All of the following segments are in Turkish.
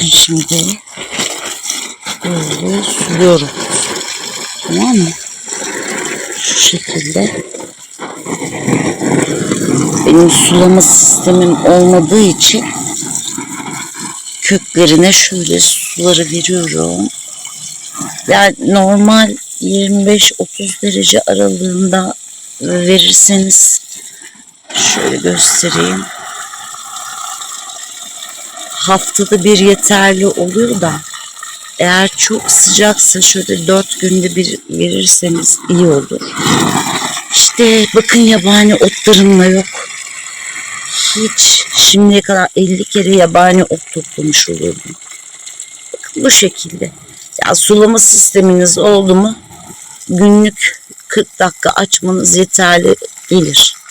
Şimdi böyle suluyorum. Tamam mı? Şu şekilde. Benim sulama sistemim olmadığı için köklerine şöyle suları veriyorum. Yani normal 25-30 derece aralığında verirseniz şöyle göstereyim. Haftada bir yeterli oluyor da eğer çok sıcaksa şöyle 4 günde bir verirseniz iyi olur. İşte bakın yabani otlarımla yok. Hiç şimdiye kadar 50 kere yabani ot toplamış olurdum. Bakın bu şekilde. Ya sulama sisteminiz oldu mu günlük 40 dakika açmanız yeterli gelir.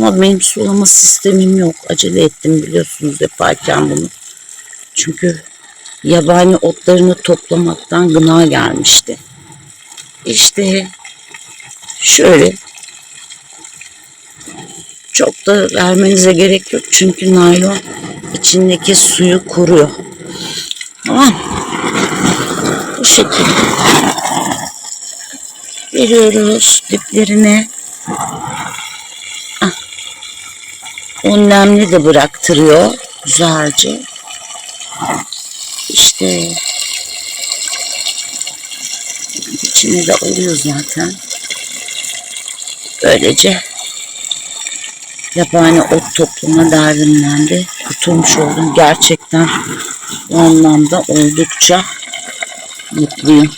Ama benim sulama sistemim yok. Acele ettim biliyorsunuz yaparken bunu. Çünkü yabani otlarını toplamaktan gına gelmişti. İşte şöyle çok da vermenize gerek yok çünkü naylon içindeki suyu koruyor. Tamam. Bu şekilde veriyoruz diplerine. O nemli de bıraktırıyor güzelce. İşte içine de oluyor zaten. Böylece yabani ot toplama derdinden de kurtulmuş oldum. Gerçekten o anlamda oldukça mutluyum.